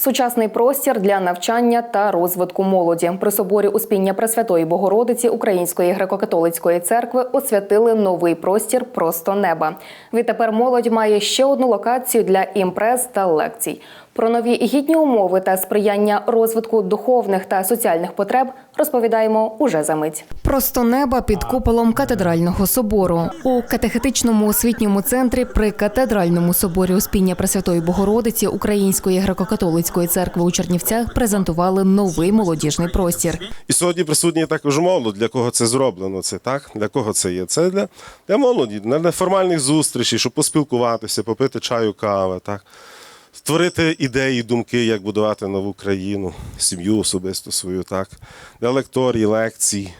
Сучасний простір для навчання та розвитку молоді при соборі Успіння Пресвятої Богородиці Української греко-католицької церкви освятили новий простір просто неба. Відтепер молодь має ще одну локацію для імпрез та лекцій. Про нові гідні умови та сприяння розвитку духовних та соціальних потреб розповідаємо уже за мить. Просто неба під куполом катедрального собору у катехетичному освітньому центрі при катедральному соборі Успіння Пресвятої Богородиці Української греко-католицької церкви у Чернівцях презентували новий молодіжний простір. І сьогодні присутні також молодь, для кого це зроблено. Це так? Для кого це є? Це для, для молоді, для неформальних зустрічей, щоб поспілкуватися, попити чаю, кави, так? Створити ідеї, думки, як будувати нову країну, сім'ю особисто свою, так? для лекторій, лекцій,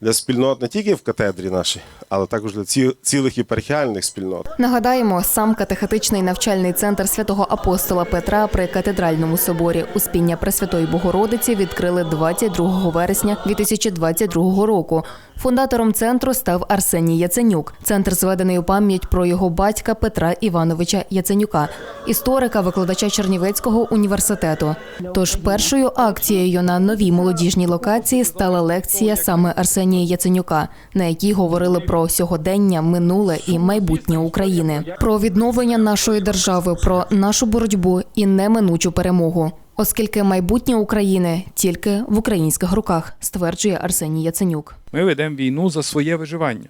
для спільнот не тільки в катедрі нашій, але також для цілих єпархіальних спільнот. Нагадаємо, сам катехетичний навчальний центр святого апостола Петра при катедральному соборі Успіння Пресвятої Богородиці відкрили 22 вересня 2022 року. Фундатором центру став Арсеній Яценюк. Центр зведений у пам'ять про його батька Петра Івановича Яценюка, історика, викладача Чернівецького університету. Тож першою акцією на новій молодіжній локації стала лекція саме Арсенія Яценюка, на якій говорили про сьогодення, минуле і майбутнє України, про відновлення нашої держави, про нашу боротьбу і неминучу перемогу. Оскільки майбутнє України тільки в українських руках, стверджує Арсеній Яценюк. Ми ведемо війну за своє виживання.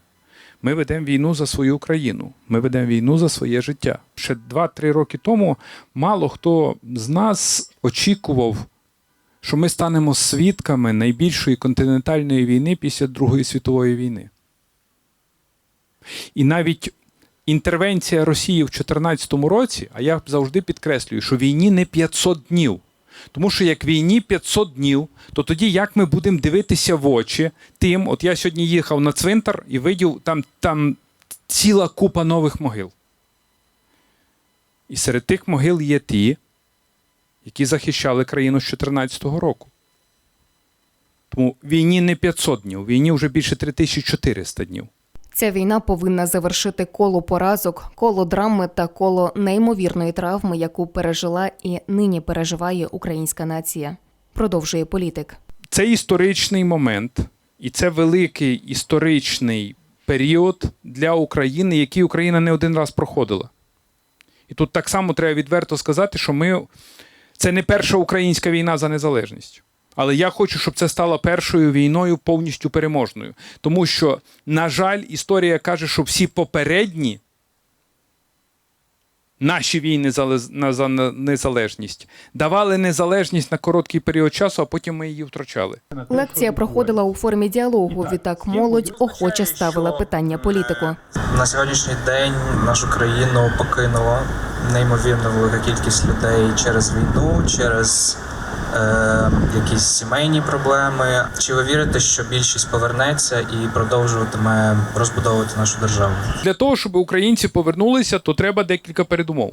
Ми ведемо війну за свою країну. Ми ведемо війну за своє життя. Ще 2-3 роки тому мало хто з нас очікував, що ми станемо свідками найбільшої континентальної війни після Другої світової війни. І навіть інтервенція Росії в 2014 році, а я завжди підкреслюю, що війні не 500 днів. Тому що як війні 500 днів, то тоді як ми будемо дивитися в очі тим, от я сьогодні їхав на цвинтар і видів там, там ціла купа нових могил. І серед тих могил є ті, які захищали країну з 2014 року. Тому війні не 500 днів, війні вже більше 3400 днів. Ця війна повинна завершити коло поразок, коло драми та коло неймовірної травми, яку пережила і нині переживає українська нація. Продовжує політик. Це історичний момент, і це великий історичний період для України, який Україна не один раз проходила. І тут так само треба відверто сказати, що ми це не перша українська війна за незалежність. Але я хочу, щоб це стало першою війною повністю переможною. Тому що, на жаль, історія каже, що всі попередні наші війни за лез- на- за незалежність давали незалежність на короткий період часу, а потім ми її втрачали. Лекція проходила у формі діалогу. Відтак молодь охоче ставила питання політику. На сьогоднішній день нашу країну покинула неймовірно велика кількість людей через війну, через е, якісь сімейні проблеми. Чи ви вірите, що більшість повернеться і продовжуватиме розбудовувати нашу державу? Для того, щоб українці повернулися, то треба декілька передумов.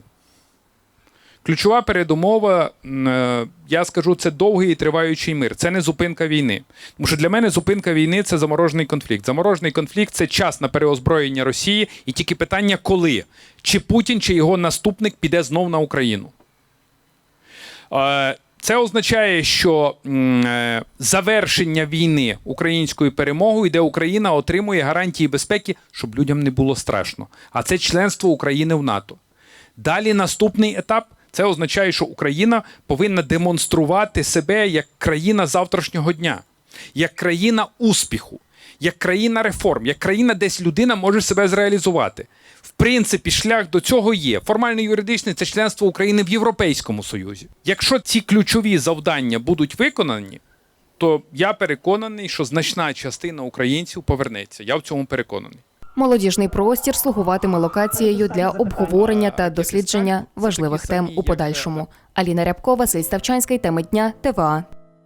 Ключова передумова, е, я скажу, це довгий і триваючий мир. Це не зупинка війни. Тому що для мене зупинка війни це заморожений конфлікт. Заморожений конфлікт це час на переозброєння Росії, і тільки питання, коли чи Путін, чи його наступник піде знов на Україну. Це означає, що е, завершення війни українською перемогою, де Україна отримує гарантії безпеки, щоб людям не було страшно. А це членство України в НАТО. Далі наступний етап це означає, що Україна повинна демонструвати себе як країна завтрашнього дня, як країна успіху, як країна реформ, як країна, десь людина може себе зреалізувати. В принципі, шлях до цього є. Формально юридичний це членство України в Європейському Союзі. Якщо ці ключові завдання будуть виконані, то я переконаний, що значна частина українців повернеться. Я в цьому переконаний. Молодіжний простір слугуватиме локацією для обговорення та дослідження важливих тем у подальшому. Аліна Рябкова, Василь Ставчанський, теми дня ТВА.